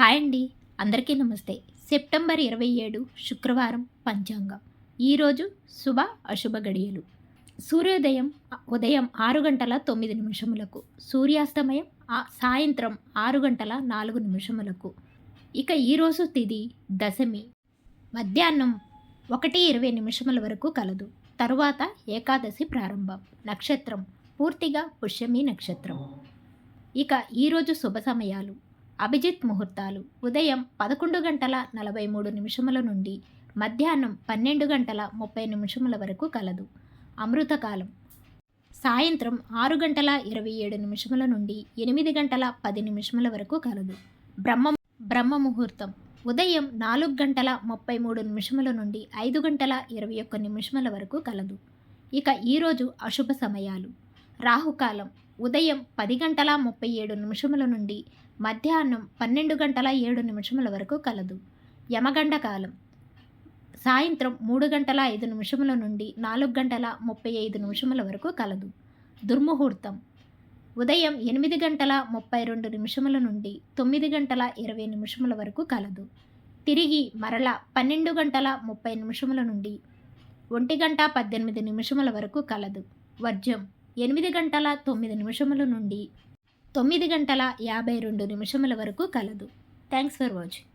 Hi అండి. అందరికీ నమస్తే. సెప్టెంబర్ ఇరవై ఏడు శుక్రవారం పంచాంగం. ఈరోజు శుభ అశుభ గడియలు. సూర్యోదయం ఉదయం ఆరు గంటల తొమ్మిది నిమిషములకు. సూర్యాస్తమయం సాయంత్రం ఆరు గంటల నాలుగు నిమిషములకు. ఇక ఈరోజు తిది దశమి. మధ్యాహ్నం ఒకటి ఇరవై నిమిషముల వరకు కలదు. తరువాత ఏకాదశి ప్రారంభం. నక్షత్రం. పూర్తిగా పుష్యమి నక్షత్రం. ఇక ఈరోజు శుభ సమయాలు. అభిజిత్ ముహూర్తాలు. ఉదయం పదకొండు గంటల నలభై మూడు నిమిషముల నుండి మధ్యాహ్నం పన్నెండు గంటల ముప్పై నిమిషముల వరకు కలదు. అమృతకాలం సాయంత్రం ఆరు గంటల ఇరవై ఏడు నిమిషముల నుండి ఎనిమిది గంటల పది నిమిషముల వరకు కలదు. బ్రహ్మ బ్రహ్మ ముహూర్తం. ఉదయం నాలుగు గంటల ముప్పై మూడు నిమిషముల నుండి ఐదు గంటల ఇరవై ఒక్క నిమిషముల వరకు కలదు. ఇక ఈరోజు అశుభ సమయాలు. రాహుకాలం. ఉదయం పది గంటల ముప్పై ఏడు నిమిషముల నుండి మధ్యాహ్నం పన్నెండు గంటల ఏడు నిమిషముల వరకు కలదు. యమగండ కాలం. సాయంత్రం మూడు గంటల ఐదు నిమిషముల నుండి నాలుగు గంటల ముప్పై ఐదు నిమిషముల వరకు కలదు. దుర్ముహూర్తం. ఉదయం ఎనిమిది గంటల ముప్పై రెండు నిమిషముల నుండి తొమ్మిది గంటల ఇరవై నిమిషముల వరకు కలదు. తిరిగి మరల పన్నెండు గంటల ముప్పై నిమిషముల నుండి ఒంటి గంట పద్దెనిమిది నిమిషముల వరకు కలదు. వర్జం ఎనిమిది గంటల తొమ్మిది నిమిషముల నుండి తొమ్మిది గంటల యాభై రెండు నిమిషముల వరకు కలదు. Thanks for watching